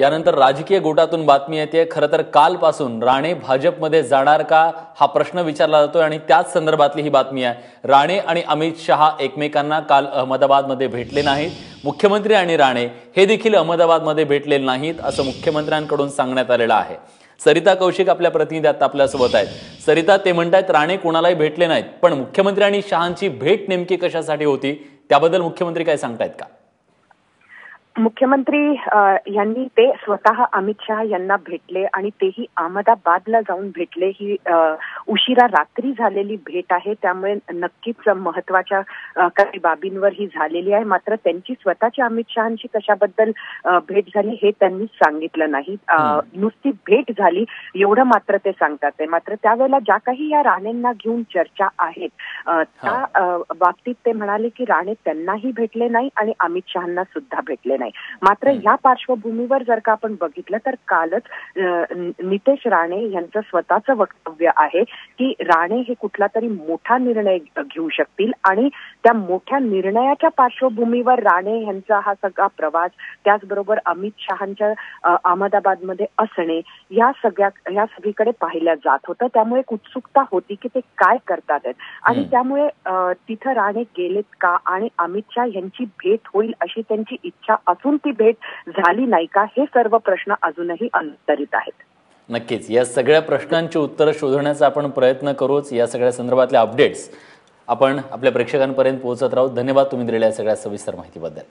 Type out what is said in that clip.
यानंतर राजकीय गोटातून बातमी येते खरं तर कालपासून राणे भाजपमध्ये जाणार का हा प्रश्न विचारला जातोय आणि त्याच संदर्भातली ही बातमी आहे. राणे आणि अमित शहा एकमेकांना काल अहमदाबादमध्ये भेटले नाहीत. मुख्यमंत्री आणि राणे हे देखील अहमदाबादमध्ये भेटलेले नाहीत असं मुख्यमंत्र्यांकडून सांगण्यात आलेलं आहे. सरिता कौशिक आपल्या प्रतिनिधी आता आपल्यासोबत आहेत. सरिता ते म्हणतायत राणे कोणालाही भेटले नाहीत पण मुख्यमंत्री आणि शहांची भेट नेमकी कशासाठी होती? त्याबद्दल मुख्यमंत्री काय सांगतायत का? मुख्यमंत्री यांनी ते स्वतः अमित शहा यांना भेटले आणि तेही अहमदाबादला जाऊन भेटले. ही उशिरा रात्री झालेली भेट आहे. त्यामुळे नक्कीच महत्त्वाच्या काही बाबींवर ही झालेली आहे. मात्र त्यांची स्वतःची अमित शहाची कशाबद्दल भेट झाली हे त्यांनी सांगितलं नाही. नुसती भेट झाली एवढं मात्र ते सांगतात मात्र त्यावेळेला ज्या काही या राणेंना घेऊन चर्चा आहेत त्या बाबतीत ते म्हणाले की राणे त्यांनाही भेटले नाही आणि अमित शहाना सुद्धा भेटले नाही. मात्र या पार्श्वभूमीवर जर का आपण बघितलं तर कालच नितेश राणे यांचं स्वतःचं वक्तव्य आहे की राणे हे कुठला तरी मोठा निर्णय घेऊ शकतील आणि त्या मोठ्या निर्णयाच्या पार्श्वभूमीवर राणे यांचा हा सगळा प्रवास त्याचबरोबर अमित शहाच्या अहमदाबादमध्ये असणे या सगळ्या या सगळीकडे पाहिल्या जात होतं. त्यामुळे उत्सुकता होती की ते काय करतात आणि त्यामुळे तिथं राणे गेलेत का आणि अमित शहा यांची भेट होईल अशी त्यांची इच्छा असून ती भेट झाली नाही का हे सर्व प्रश्न अजूनही अंतरित आहेत. नक्कीच. या सगळ्या प्रश्नांची उत्तरं शोधण्याचा आपण प्रयत्न करूच. या सगळ्या संदर्भातले अपडेट्स आपण आपल्या प्रेक्षकांपर्यंत पोहोचत राहू. धन्यवाद तुम्ही दिलेल्या सगळ्या सविस्तर माहितीबद्दल.